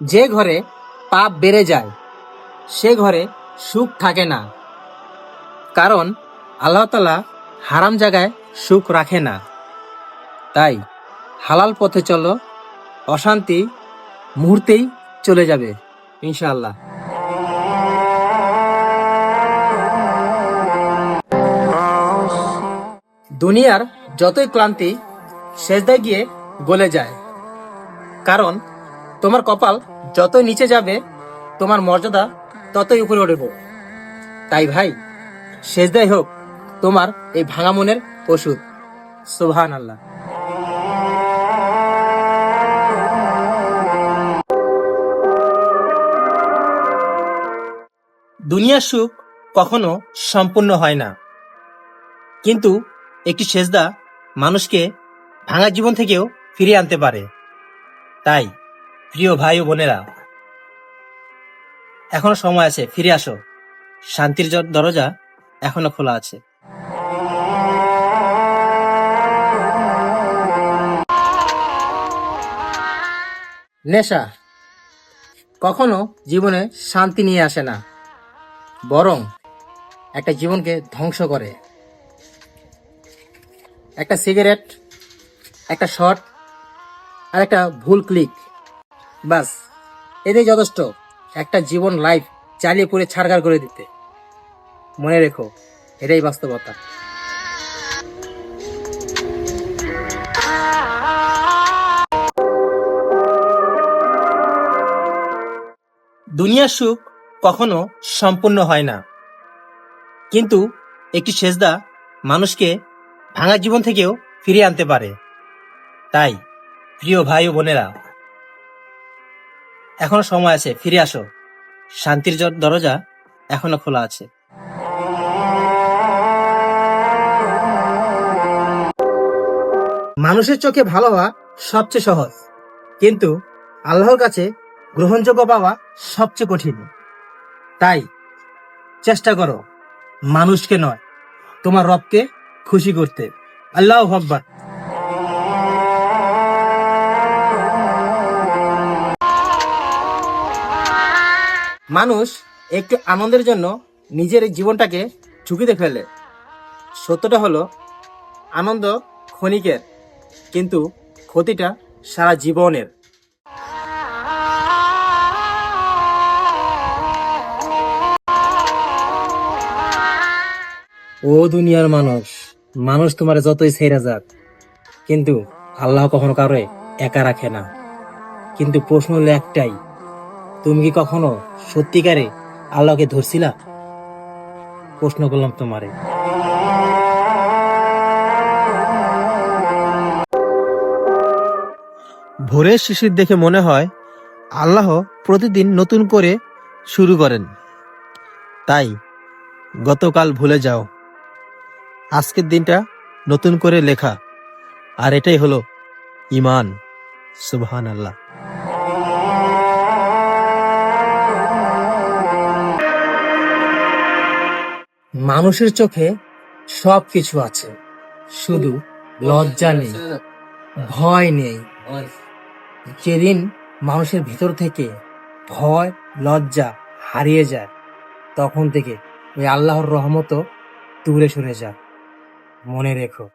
যে ঘরে পাপ বেড়ে যায়, সে ঘরে সুখ থাকে না। কারণ আল্লাহ তালা হারাম জায়গায় সুখ রাখে না। তাই হালাল পথে চলো, অশান্তি মুহূর্তেই চলে যাবে, ইনশাআল্লাহ। দুনিয়ার যতই ক্লান্তি শেষদায় গিয়ে গলে যায়। কারণ তোমার কপাল যতই নিচে যাবে, তোমার মর্যাদা ততই উপরে উঠবে। তাই ভাই শেষদায় হোক তোমার এই ভাঙা মনের ওষুধ। সুবহান আল্লাহ দুনিয়ার সুখ কখনো সম্পূর্ণ হয় না। কিন্তু একটি সেজদা মানুষকে ভাঙা জীবন থেকেও ফিরিয়ে আনতে পারে। তাই প্রিয় ভাই বোনেরা, এখনও সময় আছে, ফিরে আসো। শান্তির দরজা এখনও খোলা আছে। নেশা কখনো জীবনে শান্তি নিয়ে আসে না, বরং একটা জীবনকে ধ্বংস করে। একটা সিগারেট, একটা শট আর একটা ভুল ক্লিক। বাস এটাই যথেষ্ট। একটা জীবন লাইফ চালিয়ে পুরে ছাড়গাড় করে দিতে। মনে রেখো, এটাই বাস্তবতা। দুনিয়ার সুখ কখনো সম্পূর্ণ হয় না। কিন্তু একটি সেজদা মানুষকে ভাঙা জীবন থেকেও ফিরিয়ে আনতে পারে। তাই, প্রিয় ভাই ও বোনেরা এখনও সময় আছে, ফিরে আসো। শান্তির দরজা এখনও খোলা আছে। মানুষের চোখে ভালো হওয়া সবচেয়ে সহজ। কিন্তু আল্লাহর কাছে গ্রহণযোগ্য পাওয়া সবচেয়ে কঠিন। তাই চেষ্টা করো, মানুষকে নয়, তোমার রবকে খুশি করতে। আল্লাহ আকবার। মানুষ একটু আনন্দের জন্য নিজের এই জীবনটাকে ঝুঁকিতে ফেলে। সত্যটা হলো, আনন্দ ক্ষণিকের, কিন্তু ক্ষতিটা সারা জীবনের। ও দুনিয়ার মানুষ মানুষ তোমার যতই ছেড়ে যাক, কিন্তু আল্লাহ কখনো কারও একা রাখে না। কিন্তু প্রশ্ন হলো একটাই তুমি কি কখনো সত্যিকারে আল্লাহকে ধরছিলা? প্রশ্ন করলাম তোমারে। ভোরের শিশির দেখে মনে হয় আল্লাহ প্রতিদিন নতুন করে শুরু করেন। তাই গতকাল ভুলে যাও। আজকের দিনটা নতুন করে লেখা। আর এটাই হলো ইমান সুবহান আল্লাহ মানুষের চোখে সব কিছু আছে। শুধু লজ্জা নেই, ভয় নেই। যেদিন মানুষের ভিতর থেকে ভয়, লজ্জা হারিয়ে যায়, তখন থেকে ওই আল্লাহর রহমতও দূরে সরে যায়। মনে রেখো।